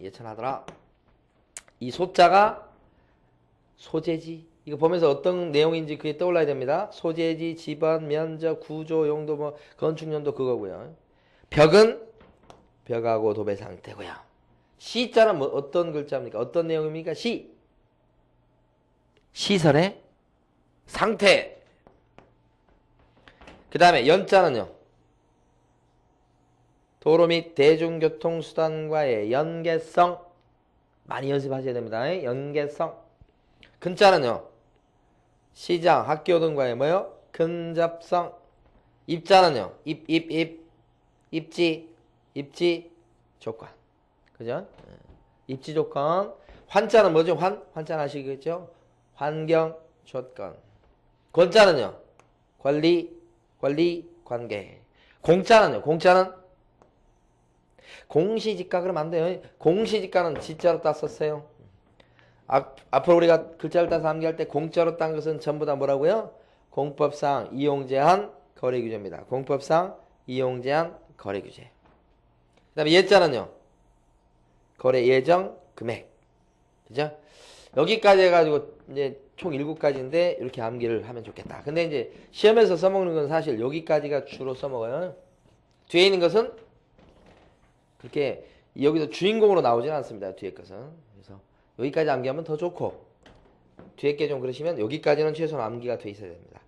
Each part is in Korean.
예천하더라. 이 소자가 소재지. 이거 보면서 어떤 내용인지 그게 떠올라야 됩니다. 소재지, 집안, 면적, 구조, 용도, 뭐 건축 연도 그거고요. 벽은 벽하고 도배 상태고요. 시자는 뭐 어떤 글자입니까? 어떤 내용입니까? 시. 시설의 상태. 그 다음에 연자는요. 도로 및 대중교통수단과의 연계성. 많이 연습하셔야 됩니다. 연계성. 근자는요. 시장, 학교 등과의 뭐요? 근접성. 입자는요. 입, 입, 입. 입지, 입지, 조건. 그죠? 예. 입지 조건. 환자는 뭐죠? 환? 환자 아시겠죠? 환경, 조건. 권자는요. 관리, 관리, 관계. 공자는요. 공자는 공시지가 그러면 안 돼요. 공시지가는 지자로 땄었어요. 앞, 앞으로 우리가 글자를 따서 암기할 때 공짜로 딴 것은 전부 다 뭐라고요? 공법상 이용 제한 거래 규제입니다. 공법상 이용 제한 거래 규제. 그 다음에 예자는요. 거래 예정 금액. 그죠? 여기까지 해가지고 이제 총 7가지인데 이렇게 암기를 하면 좋겠다. 근데 이제 시험에서 써먹는 건 사실 여기까지가 주로 써먹어요. 뒤에 있는 것은 그렇게 여기서 주인공으로 나오진 않습니다. 뒤에 것은. 그래서 여기까지 암기하면 더 좋고 뒤에 게 좀 그러시면 여기까지는 최소한 암기가 돼 있어야 됩니다.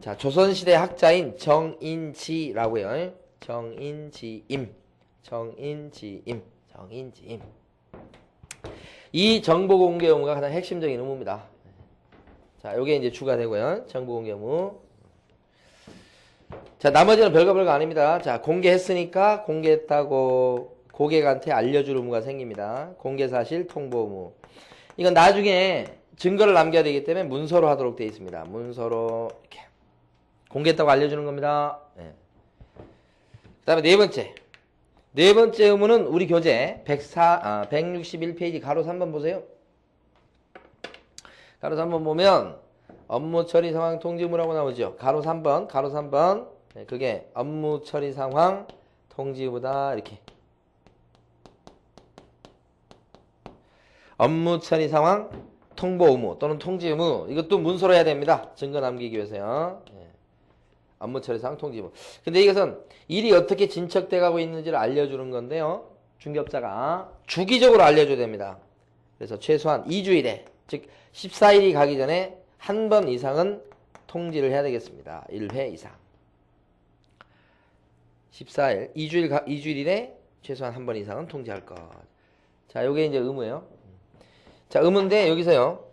자, 조선시대 학자인 정인지라고요. 정인지임. 정인지임. 정인지임. 이 정보 공개 의무가 가장 핵심적인 의무입니다. 자, 요게 이제 주가 되고요. 정보 공개 의무. 자, 나머지는 별거 별거 아닙니다. 자, 공개했으니까 공개했다고 고객한테 알려줄 의무가 생깁니다. 공개 사실 통보 의무. 이건 나중에 증거를 남겨야 되기 때문에 문서로 하도록 되어 있습니다. 문서로 이렇게 공개했다고 알려주는 겁니다. 네. 그 다음에 네 번째. 네 번째 의무는 우리 교재 104, 아, 161페이지 가로 3번 보세요. 가로 3번 보면 업무 처리 상황 통지 의무라고 나오죠. 가로 3번, 가로 3번. 네, 그게 업무 처리 상황 통지 의무다. 이렇게. 업무 처리 상황 통보 의무 또는 통지 의무 이것도 문서로 해야 됩니다. 증거 남기기 위해서요. 예. 업무 처리 상황 통지 의무. 근데 이것은 일이 어떻게 진척돼 가고 있는지를 알려주는 건데요. 중개업자가 주기적으로 알려줘야 됩니다. 그래서 최소한 2주일에 즉 14일이 가기 전에 한 번 이상은 통지를 해야 되겠습니다. 1회 이상. 14일, 2주일, 2주일에 최소한 한 번 이상은 통지할 것. 자, 요게 이제 의무예요. 자, 의무인데 여기서요.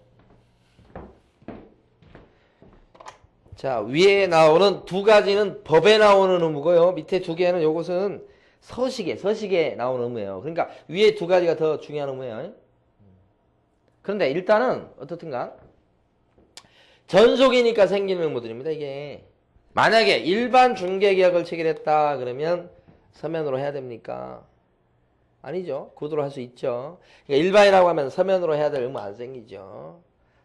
자, 위에 나오는 두 가지는 법에 나오는 의무고요. 밑에 두 개는 요것은 서식에, 서식에 나오는 의무예요. 그러니까 위에 두 가지가 더 중요한 의무예요. 그런데 일단은 어떻든가 전속이니까 생기는 의무들입니다. 이게 만약에 일반 중개 계약을 체결했다 그러면 서면으로 해야 됩니까? 아니죠. 구두로 할 수 있죠. 그러니까 일반이라고 하면 서면으로 해야 될 의무 안 생기죠.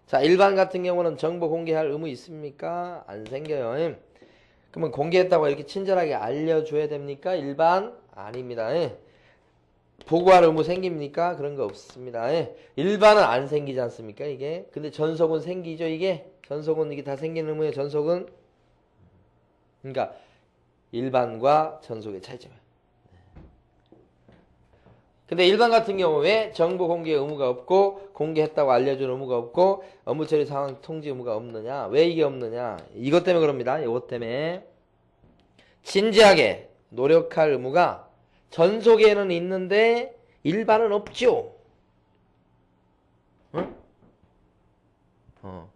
자, 일반 같은 경우는 정보 공개할 의무 있습니까? 안 생겨요. 그러면 공개했다고 이렇게 친절하게 알려줘야 됩니까? 일반? 아닙니다. 보고할 의무 생깁니까? 그런 거 없습니다. 일반은 안 생기지 않습니까? 이게. 근데 전속은 생기죠, 이게. 전속은 이게 다 생기는 의무예요, 전속은. 그러니까 일반과 전속의 차이점. 근데 일반 같은 경우에 정보 공개 의무가 없고 공개했다고 알려준 의무가 없고 업무 처리 상황 통지 의무가 없느냐? 왜 이게 없느냐? 이것 때문에 그럽니다. 이것 때문에 진지하게 노력할 의무가 전속에는 있는데 일반은 없죠. 응? 어.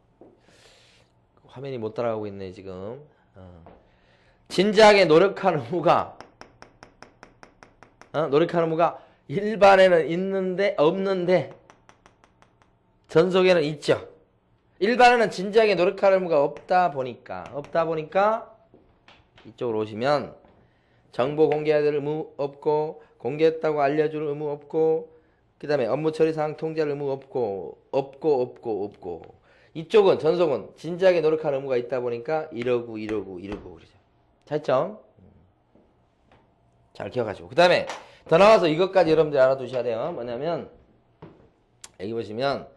화면이 못 따라가고 있네 지금. 어. 진지하게 노력할 의무가 어? 노력할 의무가 일반에는 있는데 없는데 전속에는 있죠. 일반에는 진지하게 노력할 의무가 없다 보니까 없다 보니까 이쪽으로 오시면 정보 공개해야 될 의무 없고 공개했다고 알려줄 의무 없고 그 다음에 업무 처리 사항 통제할 의무 없고 없고 없고 없고 이쪽은 전속은 진지하게 노력할 의무가 있다 보니까 이러고 이러고 이러고 그러죠. 차이점 잘 기억하시고 그 다음에 더 나와서 이것까지 여러분들 알아두셔야 돼요. 뭐냐면 여기 보시면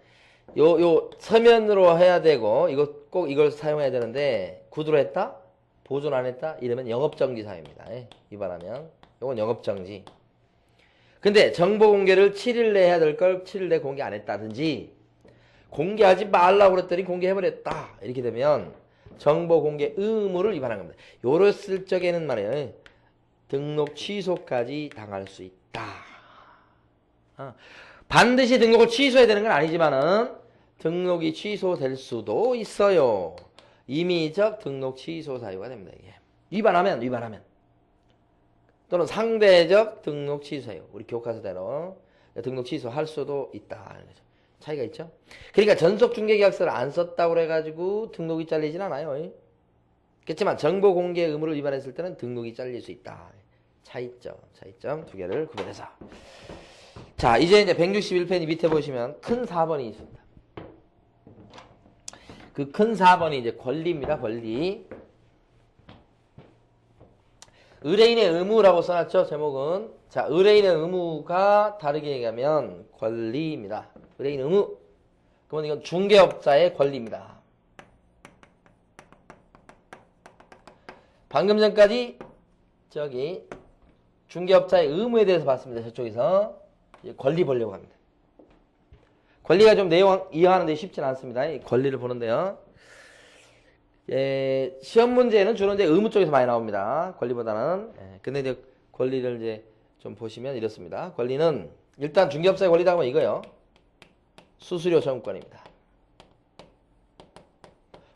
요 요 서면으로 해야 되고 이거 꼭 이걸 사용해야 되는데 구두로 했다 보존 안 했다 이러면 영업정지 사유입니다. 예, 위반하면 이건 영업정지. 근데 정보 공개를 7일 내에 해야 될 걸 7일 내에 공개 안 했다든지 공개하지 말라고 그랬더니 공개해버렸다 이렇게 되면 정보 공개 의무를 위반한 겁니다. 요랬을 적에는 말이에요. 예, 등록 취소까지 당할 수 있다. 어, 반드시 등록을 취소해야 되는 건 아니지만은 등록이 취소될 수도 있어요. 임의적 등록 취소 사유가 됩니다. 이게 위반하면 위반하면 또는 상대적 등록 취소 사유. 우리 교과서대로 등록 취소할 수도 있다. 차이가 있죠. 그러니까 전속 중개 계약서를 안 썼다고 그래가지고 등록이 잘리진 않아요. 그렇지만 정보 공개 의무를 위반했을 때는 등록이 잘릴 수 있다. 차이점, 차이점 두 개를 구별해서. 자, 이제 이제 161페이지 밑에 보시면 큰 4번이 있습니다. 그 큰 4번이 이제 권리입니다, 권리. 의뢰인의 의무라고 써놨죠, 제목은. 자, 의뢰인의 의무가 다르게 얘기하면 권리입니다. 의뢰인 의무. 그러면 이건 중개업자의 권리입니다. 방금 전까지 저기 중개업자의 의무에 대해서 봤습니다. 저쪽에서 권리 보려고 합니다. 권리가 좀 내용 이해하는데 쉽진 않습니다. 이 권리를 보는데요. 예, 시험 문제는 주로 이제 의무 쪽에서 많이 나옵니다. 권리보다는. 예, 근데 이제 권리를 이제 좀 보시면 이렇습니다. 권리는 일단 중개업자의 권리다 하면 이거요. 수수료 청구권입니다.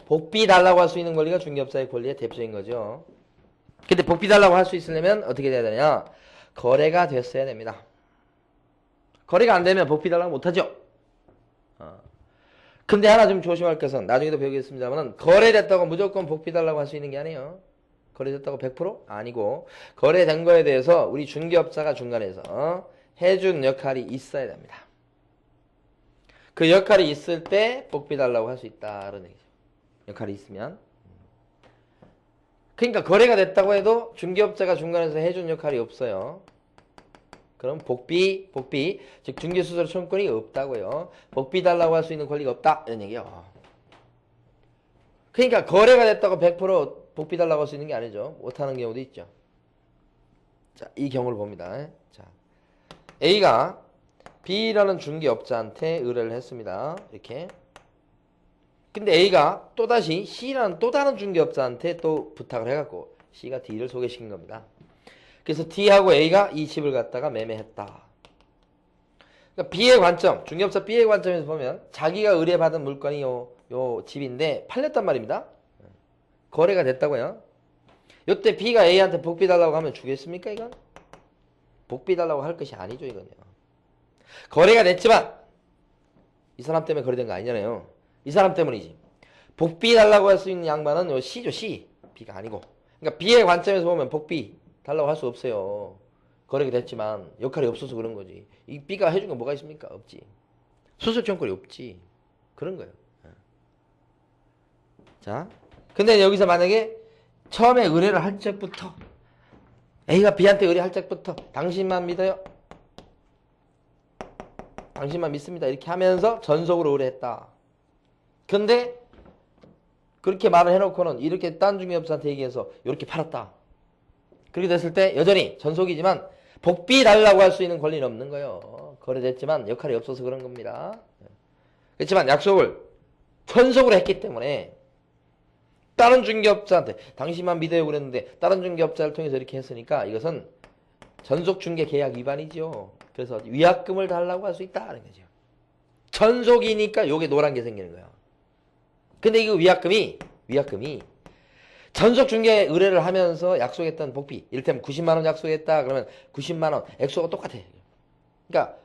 복비 달라고 할 수 있는 권리가 중개업자의 권리의 대표적인 거죠. 근데 복비 달라고 할 수 있으려면 어떻게 돼야 되냐? 거래가 됐어야 됩니다. 거래가 안 되면 복비 달라고 못하죠. 어. 근데 하나 좀 조심할 것은 나중에도 배우겠습니다만 거래됐다고 무조건 복비 달라고 할 수 있는 게 아니에요. 거래됐다고 100% 아니고 거래된 거에 대해서 우리 중개업자가 중간에서 해준 역할이 있어야 됩니다. 그 역할이 있을 때 복비 달라고 할 수 있다는 얘기죠. 역할이 있으면. 그러니까 거래가 됐다고 해도 중개업자가 중간에서 해준 역할이 없어요. 그럼 복비, 복비, 즉 중개수수료 청구권이 없다고요. 복비 달라고 할 수 있는 권리가 없다 이런 얘기요. 그러니까 거래가 됐다고 100% 복비 달라고 할 수 있는 게 아니죠. 못하는 경우도 있죠. 자, 이 경우를 봅니다. 자, A가 B라는 중개업자한테 의뢰를 했습니다. 이렇게. 근데 A가 또다시 C라는 또 다른 중개업자한테 또 부탁을 해갖고 C가 D를 소개시킨 겁니다. 그래서 D하고 A가 이 집을 갖다가 매매했다. 그러니까 B의 관점, 중개업자 B의 관점에서 보면 자기가 의뢰받은 물건이 요, 요 집인데 팔렸단 말입니다. 거래가 됐다고요. 요때 B가 A한테 복비 달라고 하면 주겠습니까, 이건? 복비 달라고 할 것이 아니죠, 이건요. 거래가 됐지만 이 사람 때문에 거래된 거 아니잖아요. 이 사람 때문이지. 복비 달라고 할 수 있는 양반은 요 C죠, C. B가 아니고. 그러니까 B의 관점에서 보면 복비 달라고 할 수 없어요. 거래가 됐지만 역할이 없어서 그런 거지. 이 B가 해준 거 뭐가 있습니까? 없지. 수술 청구권이 없지. 그런 거예요. 자, 근데 여기서 만약에 처음에 의뢰를 할 적부터 A가 B한테 의뢰할 적부터 당신만 믿어요. 당신만 믿습니다. 이렇게 하면서 전속으로 의뢰했다. 근데 그렇게 말을 해놓고는 이렇게 딴 중개업자한테 얘기해서 이렇게 팔았다. 그렇게 됐을 때 여전히 전속이지만 복비 달라고 할 수 있는 권리는 없는 거예요. 거래됐지만 역할이 없어서 그런 겁니다. 그렇지만 약속을 전속으로 했기 때문에 다른 중개업자한테 당신만 믿어요 그랬는데 다른 중개업자를 통해서 이렇게 했으니까 이것은 전속 중개 계약 위반이죠. 그래서 위약금을 달라고 할 수 있다는 거죠. 전속이니까 요게 노란 게 생기는 거예요. 근데 이거 위약금이 위약금이 전속 중개 의뢰를 하면서 약속했던 복비 이를테면 90만 원 약속했다 그러면 90만 원 액수가 똑같아. 그러니까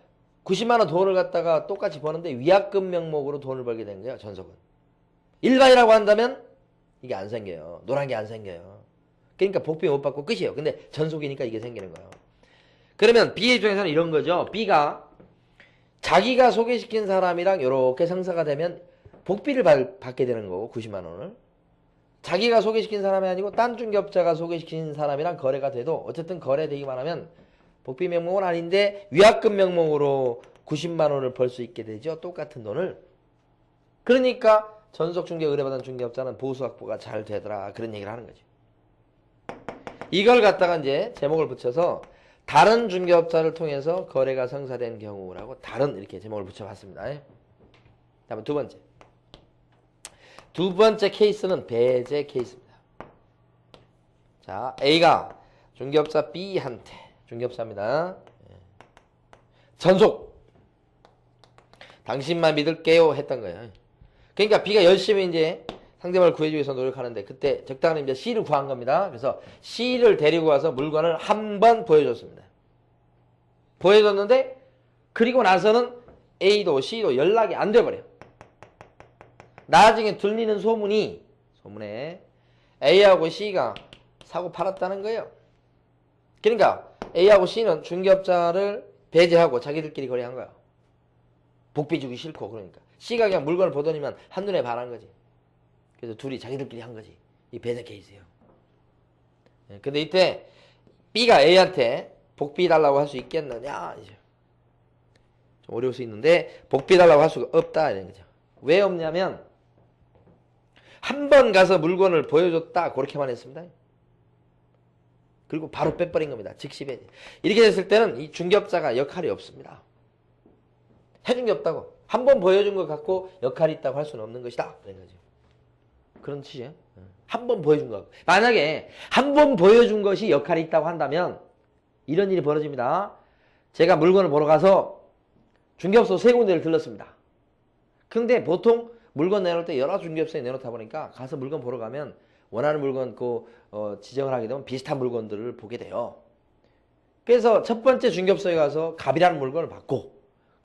90만 원 돈을 갖다가 똑같이 버는데 위약금 명목으로 돈을 벌게 된 거예요. 전속은. 일반이라고 한다면 이게 안 생겨요. 노란 게 안 생겨요. 그러니까 복비 못 받고 끝이에요. 근데 전속이니까 이게 생기는 거예요. 그러면 B 입장에서는 이런 거죠. B가 자기가 소개시킨 사람이랑 이렇게 상사가 되면 복비를 받, 받게 되는 거고 90만 원을. 자기가 소개시킨 사람이 아니고 딴 중개업자가 소개시킨 사람이랑 거래가 돼도 어쨌든 거래되기만 하면 복비 명목은 아닌데 위약금 명목으로 90만 원을 벌 수 있게 되죠. 똑같은 돈을. 그러니까 전속 중개 의뢰받은 중개업자는 보수 확보가 잘 되더라. 그런 얘기를 하는 거죠. 이걸 갖다가 이제 제목을 붙여서 다른 중개업자를 통해서 거래가 성사된 경우라고 다른 이렇게 제목을 붙여봤습니다. 예. 다음에 두 번째. 두 번째 케이스는 배제 케이스입니다. 자, A가 중개업자 B한테 중개업자입니다. 예. 전속 당신만 믿을게요 했던 거예요. 그러니까 B가 열심히 이제 상대방을 구해주기 위해서 노력하는데 그때 적당한 이제 C를 구한 겁니다. 그래서 C를 데리고 와서 물건을 한 번 보여줬습니다. 보여줬는데 그리고 나서는 A도 C도 연락이 안 돼버려. 나중에 들리는 소문이 소문에 A하고 C가 사고 팔았다는 거예요. 그러니까 A하고 C는 중개업자를 배제하고 자기들끼리 거래한 거야. 복비 주기 싫고 그러니까 C가 그냥 물건을 보더니만 한눈에 반한 거지. 그래서 둘이 자기들끼리 한 거지. 이 배제 케이스예요. 예, 근데 이때 B가 A한테 복비 달라고 할 수 있겠느냐 이제 좀 어려울 수 있는데 복비 달라고 할 수가 없다 이런 거죠. 왜 없냐면 한 번 가서 물건을 보여줬다 그렇게만 했습니다. 그리고 바로 빼버린 겁니다. 즉시 배제. 이렇게 됐을 때는 이 중개업자가 역할이 없습니다. 해준 게 없다고. 한 번 보여준 것 갖고 역할이 있다고 할 수는 없는 것이다. 그런 거죠. 그런 뜻이에요. 한 번 보여준 거. 만약에 한 번 보여준 것이 역할이 있다고 한다면 이런 일이 벌어집니다. 제가 물건을 보러 가서 중개업소 세 군데를 들렀습니다. 근데 보통 물건 내놓을 때 여러 중개업소에 내놓다 보니까 가서 물건 보러 가면 원하는 물건 그 어, 지정을 하게 되면 비슷한 물건들을 보게 돼요. 그래서 첫 번째 중개업소에 가서 갑이라는 물건을 받고